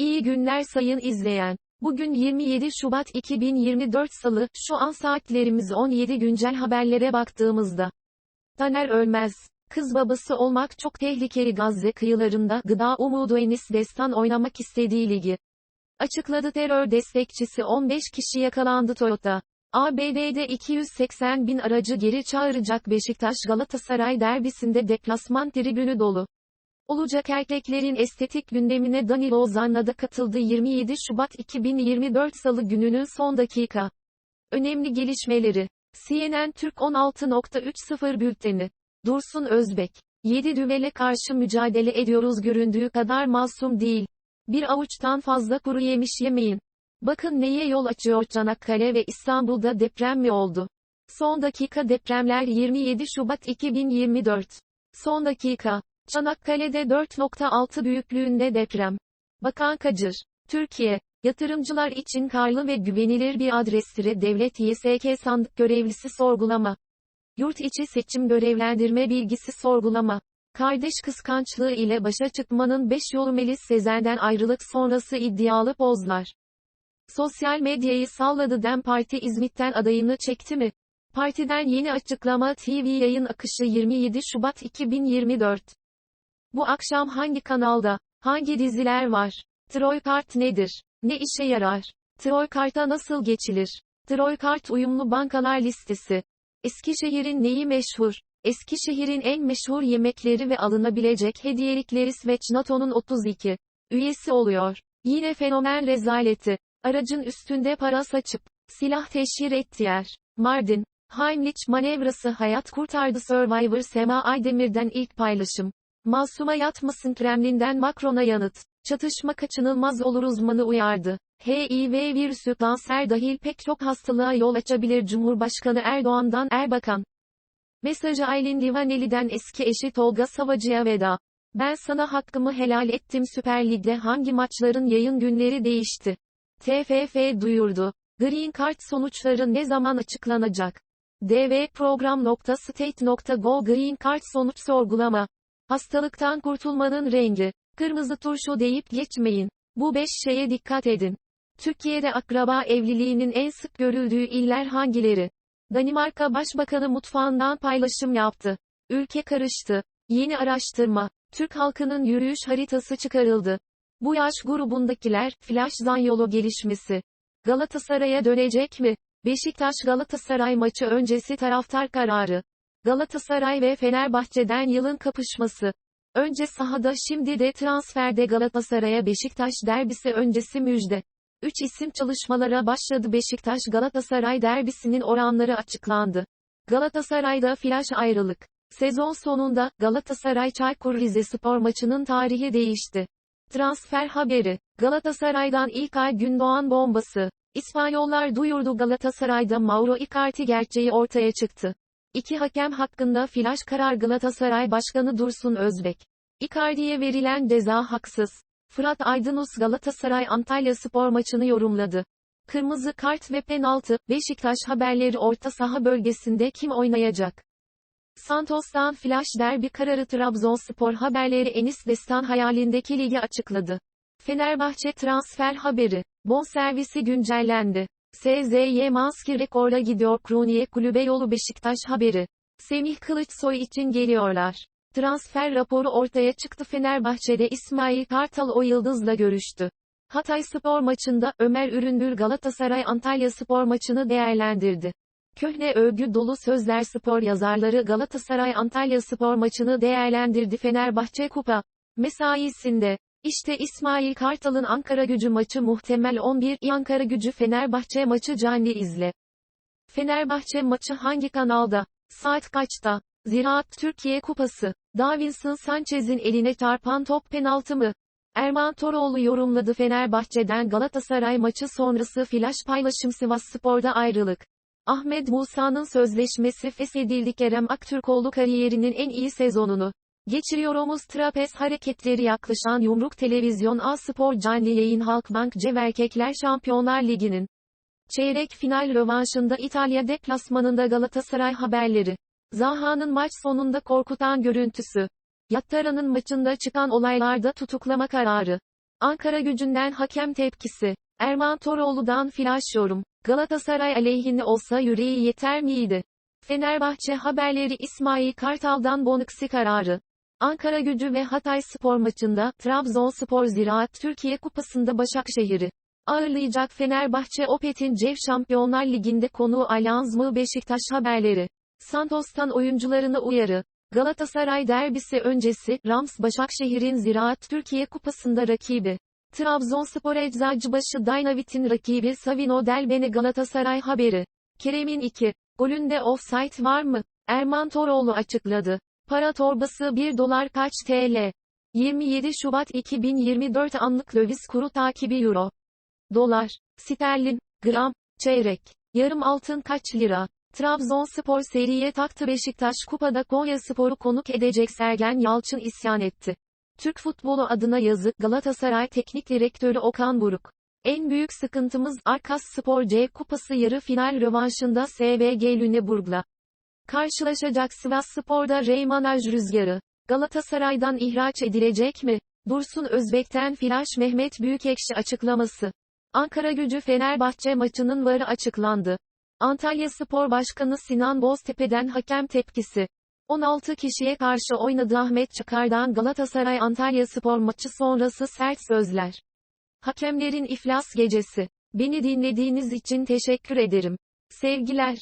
İyi günler sayın izleyen. Bugün 27 Şubat 2024 Salı, şu an saatlerimiz 17 güncel haberlere baktığımızda. Taner Ölmez, kız babası olmak çok tehlikeli Gazze kıyılarında gıda umudu Enis Destan oynamak istediği ligi. Açıkladı terör destekçisi 15 kişi yakalandı Toyota. ABD'de 280 bin aracı geri çağıracak Beşiktaş Galatasaray derbisinde deplasman tribünü dolu. Olacak erkeklerin estetik gündemine Danilo Zanna da katıldı 27 Şubat 2024 Salı gününün son dakika. Önemli gelişmeleri. CNN Türk 16.30 bülteni. Dursun Özbek. 7 düvele karşı mücadele ediyoruz göründüğü kadar masum değil. Bir avuçtan fazla kuru yemiş yemeyin. Bakın neye yol açıyor Çanakkale ve İstanbul'da deprem mi oldu? Son dakika depremler 27 Şubat 2024. Son dakika. Çanakkale'de 4.6 büyüklüğünde deprem. Bakan Kacır. Türkiye, yatırımcılar için karlı ve güvenilir bir adrestir. Devlet YSK sandık görevlisi sorgulama. Yurt içi seçim görevlendirme bilgisi sorgulama. Kardeş kıskançlığı ile başa çıkmanın 5 yolu Melis Sezen'den ayrılık sonrası iddialı pozlar. Sosyal medyayı salladı Dem Parti İzmit'ten adayını çekti mi? Partiden yeni açıklama TV yayın akışı 27 Şubat 2024. Bu akşam hangi kanalda, hangi diziler var? Troy kart nedir? Ne işe yarar? Troy karta nasıl geçilir? Troy kart uyumlu bankalar listesi. Eskişehir'in neyi meşhur? Eskişehir'in en meşhur yemekleri ve alınabilecek hediyelikleri Sveç NATO'nun 32 üyesi oluyor. Yine fenomen rezaleti. Aracın üstünde para saçıp, silah teşhir etti yer. Mardin. Heimlich manevrası hayat kurtardı Survivor Sema Aydemir'den ilk paylaşım. Masuma yatmasın Kremlin'den Macron'a yanıt. Çatışma kaçınılmaz olur uzmanı uyardı. HIV virüsü kanser dahil pek çok hastalığa yol açabilir Cumhurbaşkanı Erdoğan'dan Erbakan. Mesajı Aylin Divaneli'den eski eşi Tolga Savacı'ya veda. Ben sana hakkımı helal ettim Süper Lig'de hangi maçların yayın günleri değişti. TFF duyurdu. Green Card sonuçları ne zaman açıklanacak? dvprogram.state.go Green Card sonuç sorgulama. Hastalıktan kurtulmanın rengi. Kırmızı turşu deyip geçmeyin. Bu beş şeye dikkat edin. Türkiye'de akraba evliliğinin en sık görüldüğü iller hangileri? Danimarka Başbakanı mutfağından paylaşım yaptı. Ülke karıştı. Yeni araştırma. Türk halkının yürüyüş haritası çıkarıldı. Bu yaş grubundakiler, flash zanyolo gelişmesi. Galatasaray'a dönecek mi? Beşiktaş Galatasaray maçı öncesi taraftar kararı. Galatasaray ve Fenerbahçe'den yılın kapışması. Önce sahada şimdi de transferde Galatasaray'a Beşiktaş derbisi öncesi müjde. 3 isim çalışmalara başladı Beşiktaş Galatasaray derbisinin oranları açıklandı. Galatasaray'da flash ayrılık. Sezon sonunda Galatasaray Çaykur Rizespor maçının tarihi değişti. Transfer haberi. Galatasaray'dan ilk ay Gündoğan bombası. İspanyollar duyurdu Galatasaray'da Mauro Icardi gerçeği ortaya çıktı. İki hakem hakkında flash karar Galatasaray Başkanı Dursun Özbek. Icardi'ye verilen ceza haksız. Fırat Aydınus Galatasaray Antalya spor maçını yorumladı. Kırmızı kart ve penaltı, Beşiktaş haberleri orta saha bölgesinde kim oynayacak? Santos'tan flash derbi kararı Trabzonspor haberleri Enis Destan hayalindeki ligi açıkladı. Fenerbahçe transfer haberi. Bonservisi güncellendi. SZY Manski rekorla gidiyor Kruniye kulübe yolu Beşiktaş haberi. Semih Kılıçsoy için geliyorlar. Transfer raporu ortaya çıktı Fenerbahçe'de İsmail Kartal o yıldızla görüştü. Hatay Spor maçında Ömer Üründür Galatasaray Antalya Spor maçını değerlendirdi. Köhne övgü dolu sözler spor yazarları Galatasaray Antalya Spor maçını değerlendirdi Fenerbahçe Kupa mesaisinde. İşte İsmail Kartal'ın Ankara gücü maçı muhtemel 11, Ankara gücü Fenerbahçe maçı canlı izle. Fenerbahçe maçı hangi kanalda? Saat kaçta? Ziraat Türkiye Kupası. Davinson Sanchez'in eline çarpan top penaltı mı? Erman Toroğlu yorumladı Fenerbahçe'den Galatasaray maçı sonrası flash paylaşım Sivas Spor'da ayrılık. Ahmet Musa'nın sözleşmesi feshedildi Kerem Aktürkoğlu kariyerinin en iyi sezonunu. Geçiriyorumuz trapez hareketleri yaklaşan Yumruk Televizyon A Spor canlı yayın Halkbank Cev Erkekler Şampiyonlar Ligi'nin çeyrek final rövanşında İtalya deplasmanında Galatasaray haberleri. Zaha'nın maç sonunda korkutan görüntüsü. Yattara'nın maçında çıkan olaylarda tutuklama kararı. Ankara gücünden hakem tepkisi. Erman Toroğlu'dan flash yorum. Galatasaray aleyhine olsa yüreği yeter miydi? Fenerbahçe haberleri İsmail Kartal'dan bonuksi kararı. Ankara gücü ve Hatay spor maçında, Trabzonspor Ziraat Türkiye Kupası'nda Başakşehir'i ağırlayacak Fenerbahçe Opet'in CEV Şampiyonlar Ligi'nde konuğu Allianz mı Beşiktaş haberleri. Santos'tan oyuncularına uyarı. Galatasaray derbisi öncesi, Rams Başakşehir'in Ziraat Türkiye Kupası'nda rakibi. Trabzonspor Eczacıbaşı Dynavit'in rakibi Savino Delbene Galatasaray haberi. Kerem'in 2. Golünde offside var mı? Erman Toroğlu açıkladı. Para torbası 1 dolar kaç TL? 27 Şubat 2024 anlık döviz kuru takibi Euro. Dolar, sterlin, gram, çeyrek. Yarım altın kaç lira? Trabzonspor seriye taktı Beşiktaş kupada Konyaspor'u konuk edecek Sergen Yalçın isyan etti. Türk futbolu adına yazık Galatasaray Teknik Direktörü Okan Buruk. En büyük sıkıntımız Arkas Spor C Kupası yarı final rövanşında SVG Lüneburg'la. Karşılaşacak Sivas Spor'da Reymanaj Rüzgarı. Galatasaray'dan ihraç edilecek mi? Dursun Özbek'ten Flaş Mehmet Büyükekşi açıklaması. Ankara gücü Fenerbahçe maçının varı açıklandı. Antalya Spor Başkanı Sinan Boztepe'den hakem tepkisi. 16 kişiye karşı oynadı Ahmet Çıkar'dan Galatasaray Antalya Spor maçı sonrası sert sözler. Hakemlerin iflas gecesi. Beni dinlediğiniz için teşekkür ederim. Sevgiler.